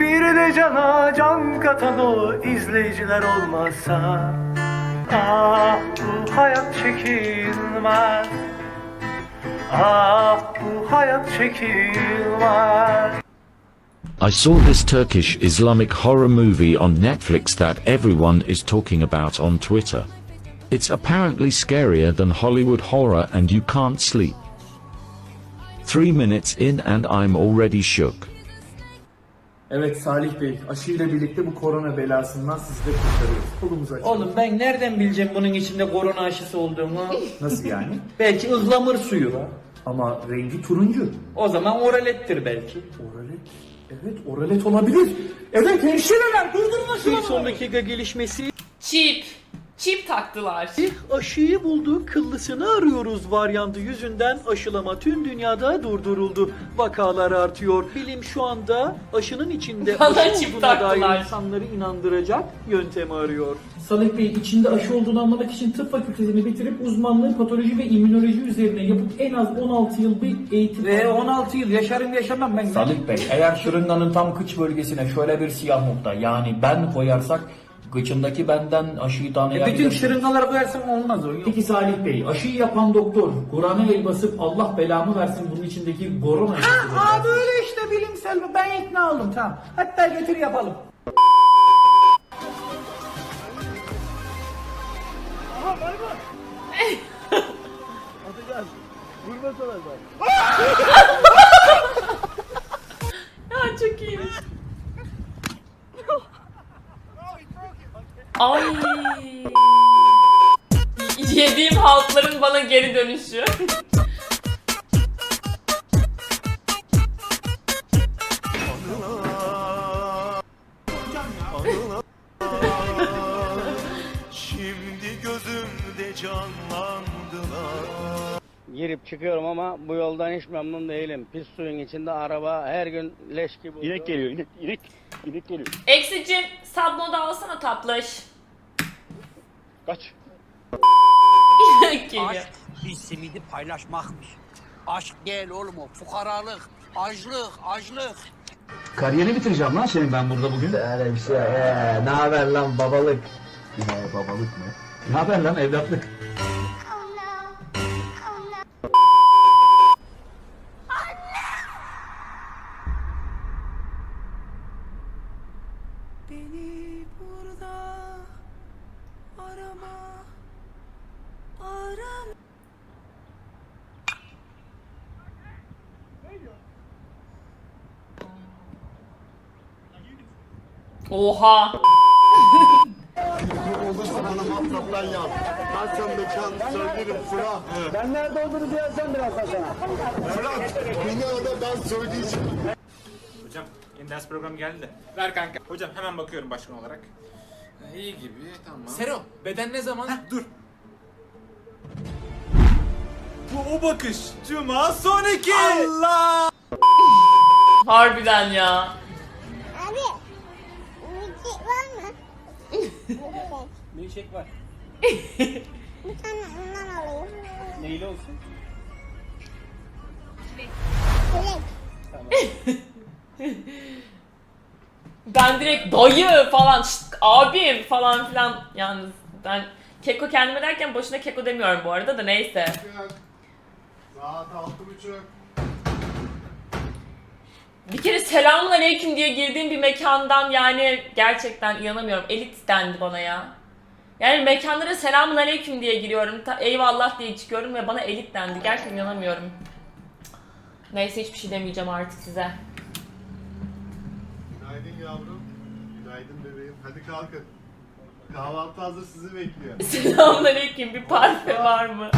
Bir de cana can katan o izleyiciler Ah bu hayat çekilmez Ah bu hayat çekilmez I saw this Turkish Islamic horror movie on Netflix that everyone is talking about on Twitter. It's apparently scarier than Hollywood horror and you can't sleep. Three minutes in and I'm already shook. Evet Salih Bey, aşıyla birlikte bu korona belasından sizi de kurtarıyoruz. Kolumuzu açalım. Oğlum ben nereden bileceğim bunun içinde korona aşısı olduğunu? Nasıl yani? belki ıhlamur suyu. Ama rengi turuncu. O zaman oralettir belki. Oralet. Evet, oralet olabilir. Evet hemşireler durdurun aşılamayı. son dakika gelişmesi Çip. Çip taktılar. aşıyı buldu kıllısını arıyoruz varyantı yüzünden aşılama tüm dünyada durduruldu. Vakalar artıyor. Bilim şu anda aşının içinde Bana aşı çip olduğuna dair taktılar. insanları inandıracak yöntemi arıyor. Salih Bey içinde aşı olduğunu anlamak için tıp fakültesini bitirip uzmanlığı patoloji ve immünoloji üzerine yapıp en az 16 yıl bir eğitim Ve 16 yıl yaşarım yaşamam ben. Salih Bey eğer şırınganın tam kıç bölgesine şöyle bir siyah nokta yani ben koyarsak kıçındaki benden aşıyı E, tanıyabilir. bütün şırıngalar koyarsam olmaz o. Yok. Peki Salih Bey aşıyı yapan doktor Kur'an'a el basıp Allah belamı versin bunun içindeki korona aşısı. Aa böyle işte bilimsel ben ikna oldum tamam. Hatta getir yapalım. Ya Yediğim haltların bana geri dönüşü. Şimdi gözümde canlandılar girip çıkıyorum ama bu yoldan hiç memnun değilim. Pis suyun içinde araba her gün leş gibi oluyor. İnek geliyor inek inek inek geliyor. Eksicim sabloda alsana tatlış. Kaç. Bir simidi paylaşmakmış. Aşk değil oğlum o. Fukaralık, açlık, açlık. Kariyerini bitireceğim lan senin ben burada bugün. Öyle bir şey. Ee, ne haber lan babalık? Ne babalık mı? Ne haber lan evlatlık? Oha. Hocam yeni ders programı geldi de. Ver kanka. Hocam hemen bakıyorum başkan olarak. İyi gibi tamam. Sero beden ne zaman? dur. Bu o bakış. Cuma son iki. Allah. Harbiden ya. Abi müzik var mı? Milkshake var. Bir tane ondan alayım. Neyli olsun? Ben direkt dayı falan, şşt, abim falan filan yalnız ben keko kendime derken boşuna keko demiyorum bu arada da neyse. Saat altı buçuk Bir kere selamun aleyküm diye girdiğim bir mekandan yani gerçekten inanamıyorum. Elit dendi bana ya. Yani mekanlara selamun aleyküm diye giriyorum. Ta, eyvallah diye çıkıyorum ve bana elit dendi. Gerçekten inanamıyorum. Neyse hiçbir şey demeyeceğim artık size. Günaydın yavrum Günaydın bebeğim Hadi kalkın Kahvaltı hazır sizi bekliyor Selamun aleyküm bir parfe var mı?